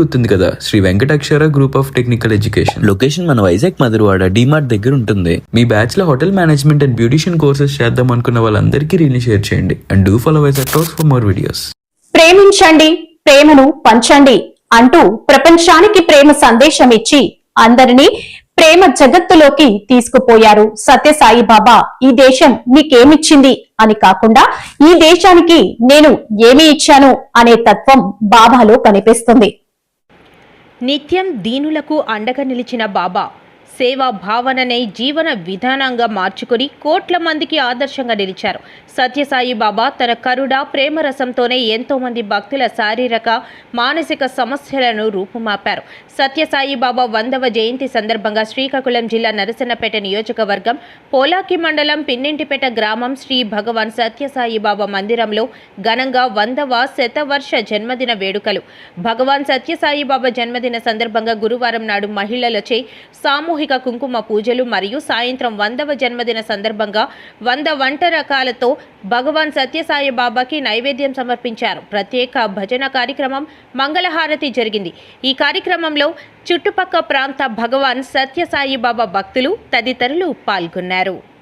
గుర్తుంది కదా? Shri Venkatakshara group of technical education location మన వైజాగ్ మధురవాడ డిమార్ట్ దగ్గర ఉంటుంది. మీ బ్యాచ్లో hotel management and beautician courses చేద్దాం అనుకున్న వాళ్ళందరికీ రీల్ని షేర్ చేయండి. And do follow Vizag talks for more videos ప్రేమించండి ప్రేమను పంచండి అంటూ ప్రపంచానికి ప్రేమ సందేశం ఇచ్చి అందరినీ ప్రేమ జగత్తులోకి తీసుకుపోయారు సత్యసాయి బాబా. ఈ దేశం మీకేమిచ్చింది అని కాకుండా ఈ దేశానికి నేను ఏమి ఇచ్చాను అనే తత్వం బాబాలో కనిపిస్తుంది. నిత్యం దీనులకు అండగా నిలిచిన బాబా. సేవా భావననే జీవన విధానంగా మార్చుకుని కోట్ల మందికి ఆదర్శంగా నిలిచారు. సత్యసాయి బాబా తన కరుడ ప్రేమరసంతోనే ఎంతోమంది భక్తుల శారీరక మానసిక సమస్యలను రూపుమాపారు. సత్యసాయి బాబా వందవ జయంతి సందర్భంగా శ్రీకాకుళం జిల్లా నరసన్నపేట నియోజకవర్గం పోలాకి మండలం పిన్నింటిపేట గ్రామం శ్రీ భగవాన్ సత్యసాయి బాబా మందిరంలో ఘనంగా వందవ శతవర్ష జన్మదిన వేడుకలు. భగవాన్ సత్యసాయి బాబా జన్మదిన సందర్భంగా గురువారం నాడు మహిళలచే సామూహిక కుంకుమ పూజలు మరియు సాయంత్రం వందవ జన్మదిన సందర్భంగా వంద వంట రకాలతో భగవాన్ సత్యసాయి బాబాకి నైవేద్యం సమర్పించారు. ప్రత్యేక భజన కార్యక్రమం మంగళహారతి జరిగింది. ఈ కార్యక్రమంలో చుట్టుపక్క ప్రాంత భగవాన్ సత్యసాయి బాబా భక్తులు తదితరులు పాల్గొన్నారు.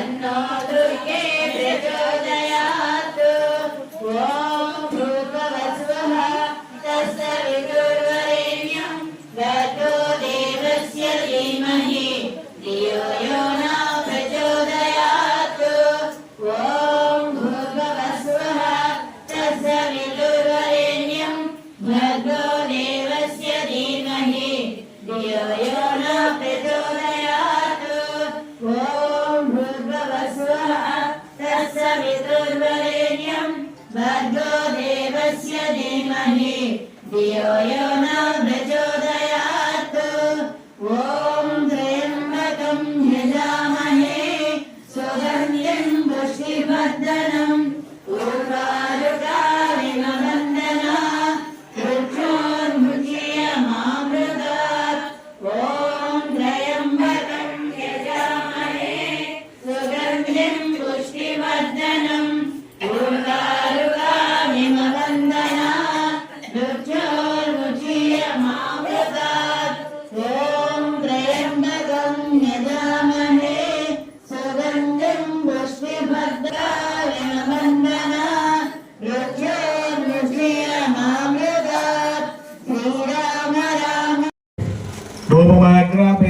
and all. तत्सवितुर्वरेण्यं भर्गो देवस्य धीमहि धियो यो न प्रचोदयात् ॐ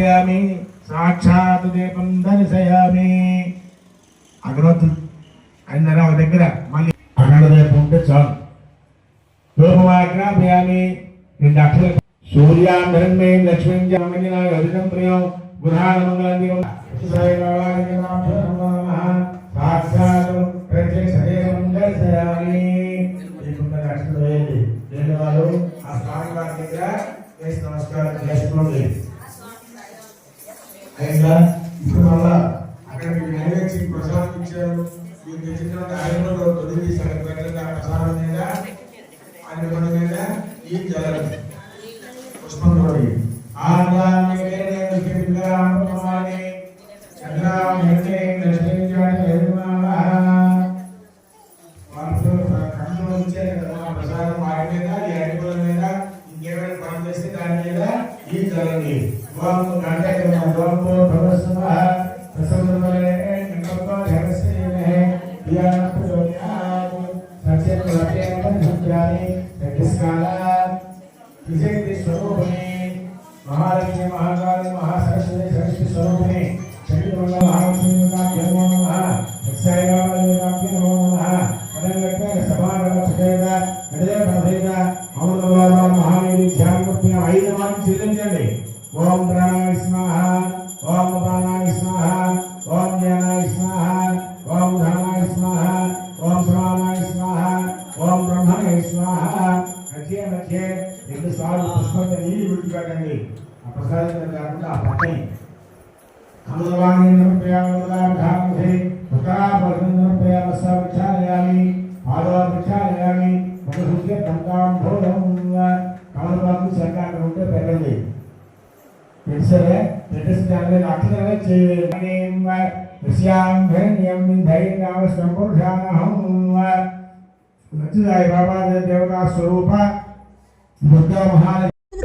ధూపమాగ్రాపయామి సాక్షాత్ దీపం దర్శయామి అగరవత్తులు అయిందనే ఒక దగ్గర మళ్ళీ అక్కడ దీపం ఉంటే చాలు. ధూపమాగ్రాపయామి రెండు అక్షరాలు సూర్యాంధ్రమే లక్ష్మీ జామని అధికం ప్రియం. గృహాల మంగళం సాక్షాత్ ప్రత్యక్ష దేవం దర్శయామి అక్షరం వేయండి వాళ్ళు ఆ స్వామి వారి దగ్గర నమస్కారం చేసుకోండి అయిందా ఇప్పుడు మళ్ళా అక్కడ మీకు నైవేద్యం ప్రసాదం ఇచ్చారు మీకు తెచ్చిన ఐదులో తొలి తీసారు పెట్టిన ప్రసాదం మీద ఆయన మన మీద ఈ జలం పుష్పం తోడి ఆగామి వేరే కిందామని చంద్రాం హెట్టే దర్శించాడు ఎదుమావా వాళ్ళతో కన్నులు వచ్చాయి కదా ఆ ప్రసాదం వారి మీద ఈ అడుగుల మీద ఇంకేమైనా పని చేస్తే దాని మీద ఈ జలండి ఓం గంటే ఓంపో భవస్వ ప్రసన్నమలే నికల్ప ధనసేనే ధ్యానపు యోగ్యాత్ సత్యం లభ్యేన रुपया मूलाधाम से भुतरा बसंत रुपया बसा विचारयामि आदवा विचारयामि मनुष्य धंगाम भोरम कमल बाबू सरकार उनके पहले पिक्चर है लेटेस्ट जानने लाखन है चेनेम श्याम धैर्यम धैर्य नाम संपूर्णान हम नचिदाय बाबा देवता स्वरूप। बुद्ध महान